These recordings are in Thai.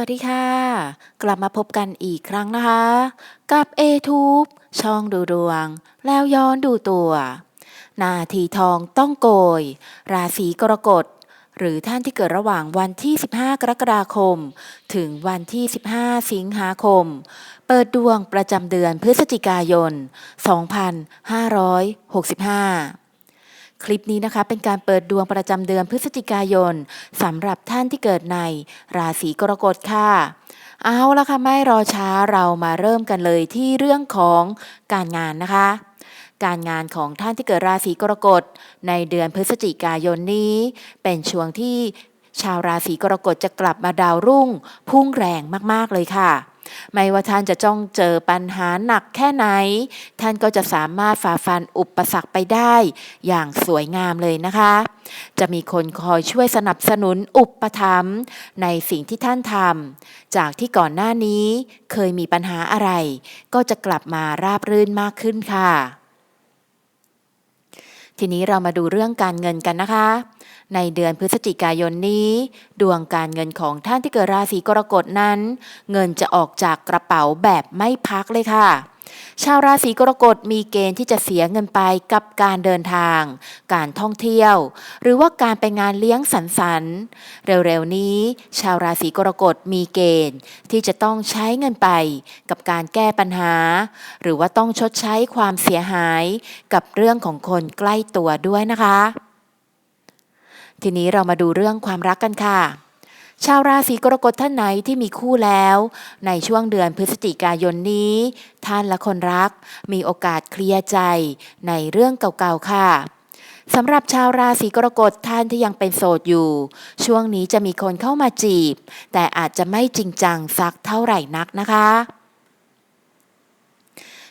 วัสดีค่ะ กลับมาพบกันอีกครั้งนะคะ กับ A-Tube ช่องดูดวง แล้วย้อนดูตัว นาทีทองต้องโกย ราศีกรกฎ หรือท่านที่เกิดระหว่างวันที่ 15 กรกฎาคม ถึงวันที่ 15 สิงหาคม เปิดดวงประจำเดือนพฤศจิกายน 2565 คลิปนี้นะคะเป็นการเปิดดวงประจำเดือนพฤศจิกายนสำหรับท่านที่เกิดในราศีกรกฎค่ะ เอาละค่ะไม่รอช้าเรามาเริ่มกันเลยที่เรื่องของการงานนะคะ การงานของท่านที่เกิดราศีกรกฎในเดือนพฤศจิกายนนี้ เป็นช่วงที่ชาวราศีกรกฎจะกลับมาดาวรุ่ง พุ่งแรงมากๆเลยค่ะ ไม่ว่าท่านจะจ้องเจอปัญหาหนักแค่ไหน ท่านก็จะสามารถฝ่าฟันอุปสรรคไปได้ อย่างสวยงามเลยนะคะ จะมีคนคอยช่วยสนับสนุนอุปถัมภ์ในสิ่งที่ท่านทำจากที่ก่อนหน้านี้เคยมีปัญหาอะไร ก็จะกลับมาราบรื่นมากขึ้นค่ะ ทีนี้เรามาดูเรื่องการเงินกันนะคะ ในเดือนพฤศจิกายนนี้ ดวงการเงินของท่านที่เกิดราศีกรกฎนั้น เงินจะออกจากกระเป๋าแบบไม่พักเลยค่ะ ชาวราศีกรกฎมีเกณฑ์ที่จะเสียเงินไปกับการเดินทาง การท่องเที่ยว หรือว่าการไปงานเลี้ยงสังสรรค์เร็วๆนี้ ชาวราศีกรกฎมีเกณฑ์ ที่จะต้องใช้เงินไป กับการแก้ปัญหา หรือว่าต้องชดใช้ความเสียหายกับเรื่องของคนใกล้ตัวด้วยนะคะ ทีนี้เรามาดูเรื่องความรักกันค่ะ ชาวราศีกรกฎท่านไหนที่มีคู่แล้ว ในช่วงเดือนพฤศจิกายนนี้ ท่านและคนรัก มีโอกาสเคลียร์ใจในเรื่องเก่าๆค่ะสำหรับชาวราศีกรกฎท่านที่ยังเป็นโสดอยู่ ช่วงนี้จะมีคนเข้ามาจีบ แต่อาจจะไม่จริงจังสักเท่าไหร่นักนะคะ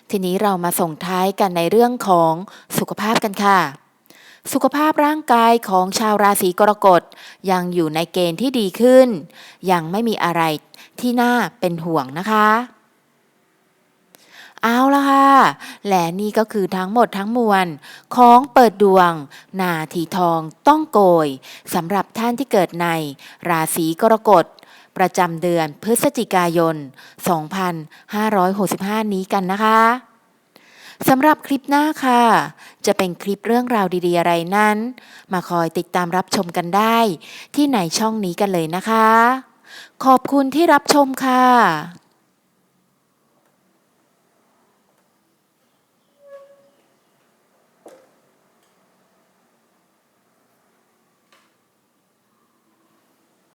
ทีนี้เรามาส่งท้ายกันในเรื่องของสุขภาพกันค่ะ สุขภาพร่างกายของชาวราศีกรกฎยังอยู่ในเกณฑ์ที่ดีขึ้น ยังไม่มีอะไรที่น่าเป็นห่วงนะคะเอาละค่ะ และนี่ก็คือทั้งหมดทั้งมวล ของเปิดดวง นาทีทองต้องโกยสำหรับท่านที่เกิดในราศีกรกฎ ประจำเดือนพฤศจิกายน 2565 นี้กันนะคะสำหรับคลิปหน้าค่ะ จะเป็นคลิปเรื่องราวดีๆอะไรนั้น มาคอยติดตามรับชมกันได้ ที่ไหนช่องนี้กันเลยนะคะ ขอบคุณที่รับชมค่ะ